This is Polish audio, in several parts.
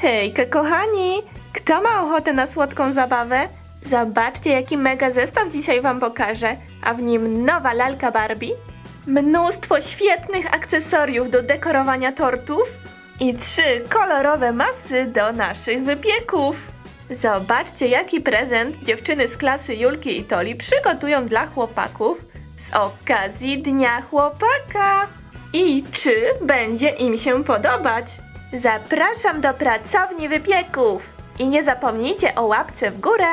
Hejka, kochani! Kto ma ochotę na słodką zabawę? Zobaczcie, jaki mega zestaw dzisiaj Wam pokażę, a w nim nowa lalka Barbie, mnóstwo świetnych akcesoriów do dekorowania tortów i trzy kolorowe masy do naszych wypieków. Zobaczcie, jaki prezent dziewczyny z klasy Julki i Toli przygotują dla chłopaków z okazji Dnia Chłopaka. I czy będzie im się podobać? Zapraszam do pracowni wypieków. I nie zapomnijcie o łapce w górę.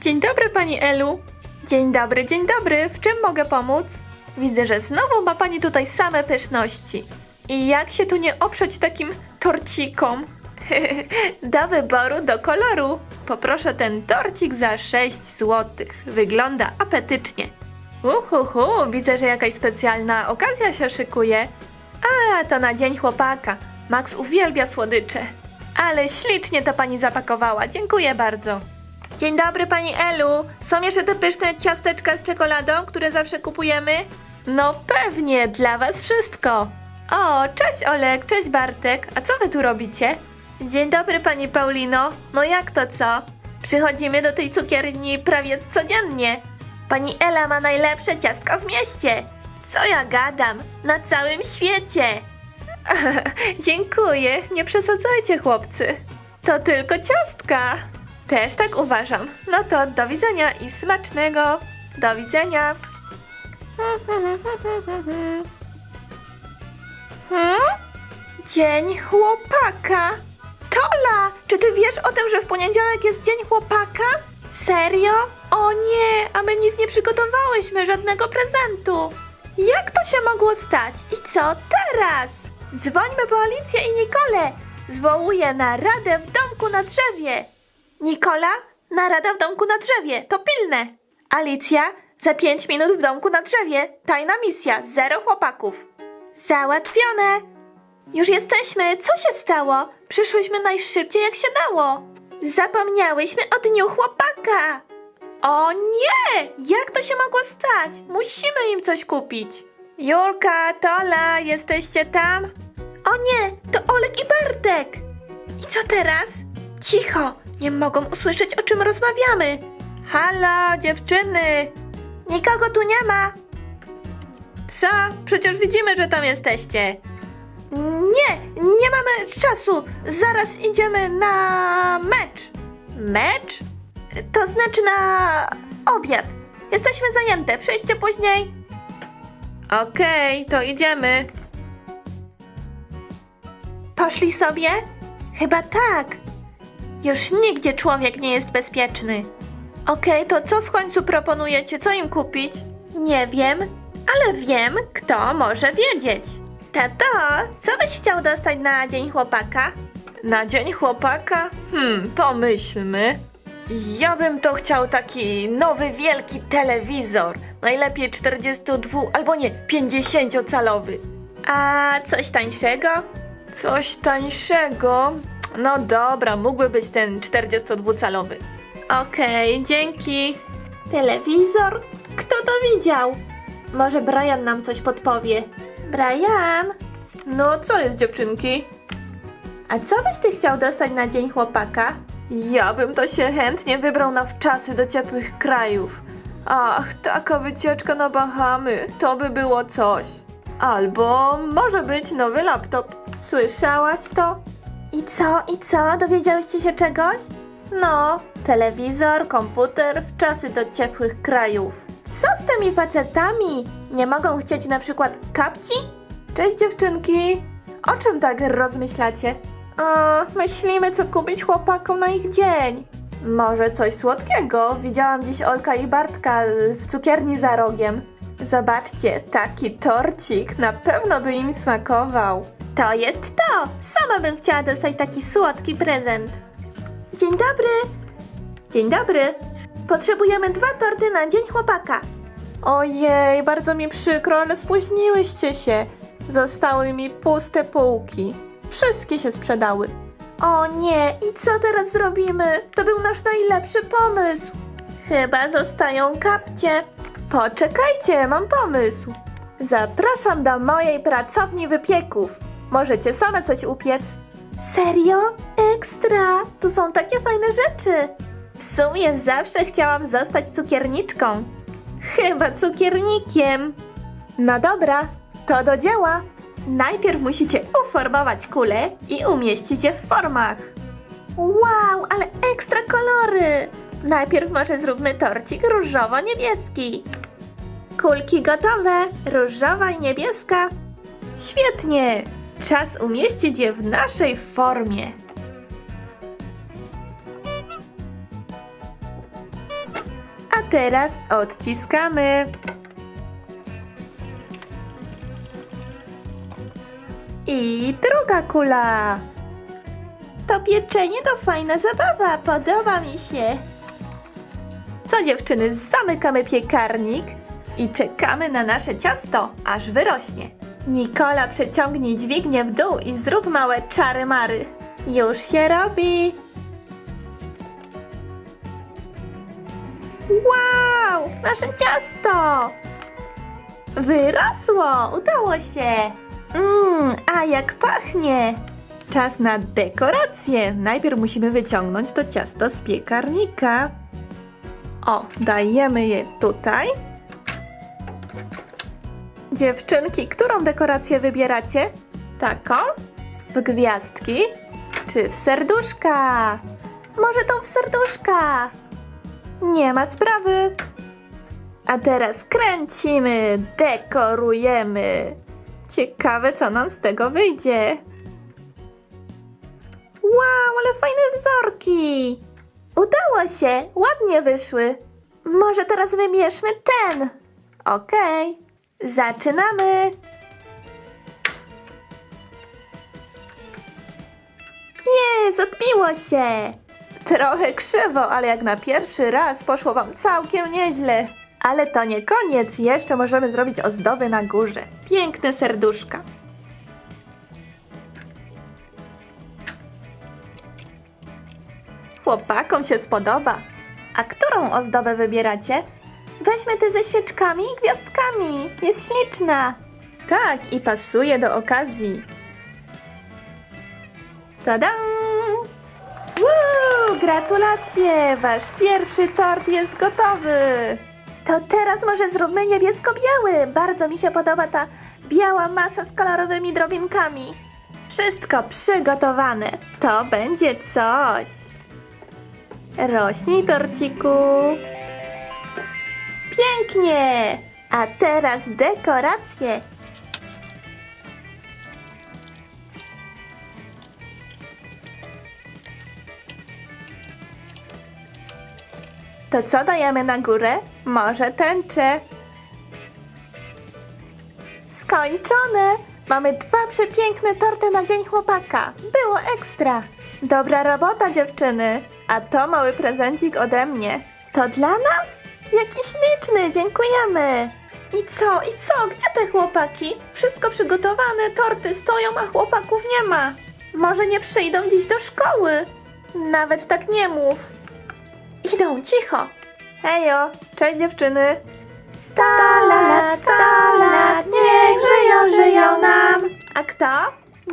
Dzień dobry, pani Elu. Dzień dobry, dzień dobry. W czym mogę pomóc? Widzę, że znowu ma pani tutaj same pyszności. I jak się tu nie oprzeć takim torcikom? do wyboru, do koloru. Poproszę ten torcik za 6 zł. Wygląda apetycznie. Uhuhu, widzę, że jakaś specjalna okazja się szykuje. A, to na dzień chłopaka. Max uwielbia słodycze. Ale ślicznie to pani zapakowała. Dziękuję bardzo. Dzień dobry pani Elu. Są jeszcze te pyszne ciasteczka z czekoladą, które zawsze kupujemy? No pewnie, dla was wszystko. O, cześć Olek, cześć Bartek. A co wy tu robicie? Dzień dobry pani Paulino. No jak to co? Przychodzimy do tej cukierni prawie codziennie. Pani Ela ma najlepsze ciastka w mieście. Co ja gadam? Na całym świecie. Dziękuję, nie przesadzajcie chłopcy. To tylko ciastka. Też tak uważam. No to do widzenia i smacznego. Do widzenia. Hmm? Dzień chłopaka. Tola, czy ty wiesz o tym, że w poniedziałek jest dzień chłopaka? Serio? O nie, a my nic nie przygotowałyśmy, żadnego prezentu. Jak to się mogło stać? I co teraz? Dzwońmy po Alicję i Nikolę. Zwołuję na radę w domku na drzewie. Nikola, narada w domku na drzewie, to pilne. Alicja, za pięć minut w domku na drzewie. Tajna misja, zero chłopaków. Załatwione. Już jesteśmy, co się stało? Przyszłyśmy najszybciej jak się dało. Zapomniałyśmy o dniu chłopaka. O nie! Jak to się mogło stać? Musimy im coś kupić. Julka, Tola, jesteście tam? O nie, to Olek i Bartek. I co teraz? Cicho, nie mogą usłyszeć o czym rozmawiamy. Halo, dziewczyny! Nikogo tu nie ma. Co? Przecież widzimy, że tam jesteście. Nie, nie mamy czasu. Zaraz idziemy na mecz. Mecz? To znaczy na obiad. Jesteśmy zajęte. Przyjdźcie później. Okej, to idziemy. Poszli sobie? Chyba tak. Już nigdzie człowiek nie jest bezpieczny. Okej, to co w końcu proponujecie? Co im kupić? Nie wiem, ale wiem, kto może wiedzieć. Tato, co byś chciał dostać na Dzień Chłopaka? Na Dzień Chłopaka? Hmm, pomyślmy. Ja bym to chciał taki nowy wielki telewizor. Najlepiej 42 albo nie, 50-calowy. A coś tańszego? Coś tańszego? No dobra, mógłby być ten 42-calowy. Okej, dzięki. Telewizor? Kto to widział? Może Brian nam coś podpowie. Brian? No, co jest dziewczynki? A co byś ty chciał dostać na Dzień Chłopaka? Ja bym to się chętnie wybrał na wczasy do ciepłych krajów. Ach, taka wycieczka na Bahamy, to by było coś. Albo może być nowy laptop. Słyszałaś to? I co, i co? Dowiedziałyście się czegoś? No, telewizor, komputer, w czasy do ciepłych krajów. Co z tymi facetami? Nie mogą chcieć na przykład kapci? Cześć dziewczynki! O czym tak rozmyślacie? A, myślimy co kupić chłopakom na ich dzień. Może coś słodkiego? Widziałam dziś Olka i Bartka w cukierni za rogiem. Zobaczcie, taki torcik na pewno by im smakował. To jest to! Sama bym chciała dostać taki słodki prezent. Dzień dobry! Dzień dobry! Potrzebujemy dwa torty na Dzień Chłopaka. Ojej, bardzo mi przykro, ale spóźniłyście się. Zostały mi puste półki. Wszystkie się sprzedały. O nie, i co teraz zrobimy? To był nasz najlepszy pomysł. Chyba zostają kapcie. Poczekajcie, mam pomysł. Zapraszam do mojej pracowni wypieków. Możecie same coś upiec. Serio? Ekstra! Tu są takie fajne rzeczy. W sumie zawsze chciałam zostać cukierniczką. Chyba cukiernikiem. No dobra, to do dzieła. Najpierw musicie uformować kulę i umieścić je w formach. Wow, ale ekstra kolory! Najpierw może zróbmy torcik różowo-niebieski. Kulki gotowe, różowa i niebieska. Świetnie! Czas umieścić je w naszej formie. Teraz odciskamy. I druga kula. To pieczenie to fajna zabawa, podoba mi się. Co dziewczyny, zamykamy piekarnik i czekamy na nasze ciasto, aż wyrośnie. Nikola przeciągnij dźwignię w dół i zrób małe czary mary. Już się robi. Wow, nasze ciasto! Wyrosło, udało się. Mmm, a jak pachnie! Czas na dekorację. Najpierw musimy wyciągnąć to ciasto z piekarnika. O, dajemy je tutaj. Dziewczynki, którą dekorację wybieracie? Taką? W gwiazdki? Czy w serduszka? Może tą w serduszka? Nie ma sprawy. A teraz kręcimy, dekorujemy. Ciekawe, co nam z tego wyjdzie. Wow, ale fajne wzorki! Udało się, ładnie wyszły. Może teraz wybierzmy ten. Okej, zaczynamy. Jest, odbiło się. Trochę krzywo, ale jak na pierwszy raz poszło wam całkiem nieźle. Ale to nie koniec, jeszcze możemy zrobić ozdoby na górze. Piękne serduszka. Chłopakom się spodoba. A którą ozdobę wybieracie? Weźmy tę ze świeczkami i gwiazdkami. Jest śliczna. Tak, i pasuje do okazji. Tada! Gratulacje! Wasz pierwszy tort jest gotowy! To teraz może zróbmy niebiesko-biały. Bardzo mi się podoba ta biała masa z kolorowymi drobinkami. Wszystko przygotowane. To będzie coś. Rośnij, torciku. Pięknie! A teraz dekoracje. To co dajemy na górę? Może tęczę. Skończone! Mamy dwa przepiękne torty na Dzień Chłopaka. Było ekstra. Dobra robota, dziewczyny. A to mały prezencik ode mnie. To dla nas? Jaki śliczny, dziękujemy. I co, i co? Gdzie te chłopaki? Wszystko przygotowane, torty stoją, a chłopaków nie ma. Może nie przyjdą dziś do szkoły? Nawet tak nie mów. Idą, cicho. Hejo, cześć dziewczyny. Sto lat, sto lat, niech żyją, żyją nam. A kto?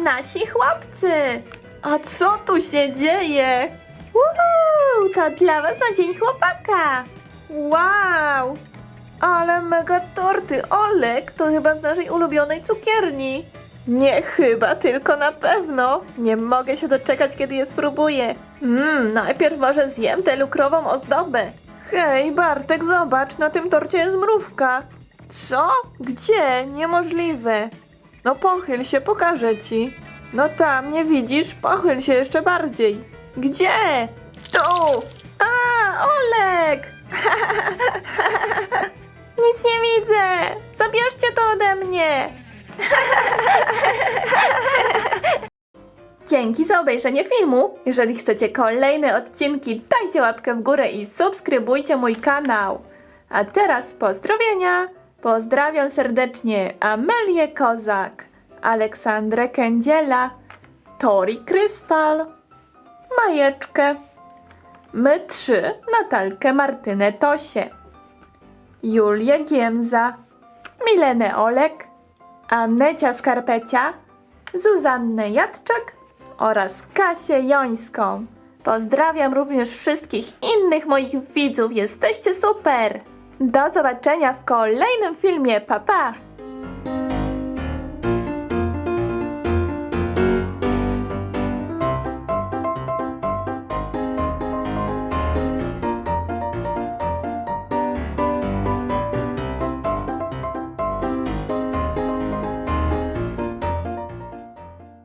Nasi chłopcy. A co tu się dzieje? Uhu, to dla was na dzień chłopaka. Wow, ale mega torty. Olek to chyba z naszej ulubionej cukierni. Nie chyba, tylko na pewno. Nie mogę się doczekać, kiedy je spróbuję. Mmm, najpierw może zjem tę lukrową ozdobę. Hej, Bartek, zobacz, na tym torcie jest mrówka. Co? Gdzie? Niemożliwe. No pochyl się, pokażę ci. No tam, nie widzisz? Pochyl się jeszcze bardziej. Gdzie? Tu! A, Olek! Nic nie widzę! Zabierzcie to ode mnie! Dzięki za obejrzenie filmu. Jeżeli chcecie kolejne odcinki, dajcie łapkę w górę i subskrybujcie mój kanał. A teraz pozdrowienia. Pozdrawiam serdecznie Amelię Kozak, Aleksandrę Kędziela, Tori Krystal, Majeczkę, my trzy Natalkę Martynę Tosie. Julię Giemza, Milenę Olek, Annecia Skarpecia, Zuzannę Jadczak oraz Kasię Jońską. Pozdrawiam również wszystkich innych moich widzów. Jesteście super! Do zobaczenia w kolejnym filmie. Pa pa!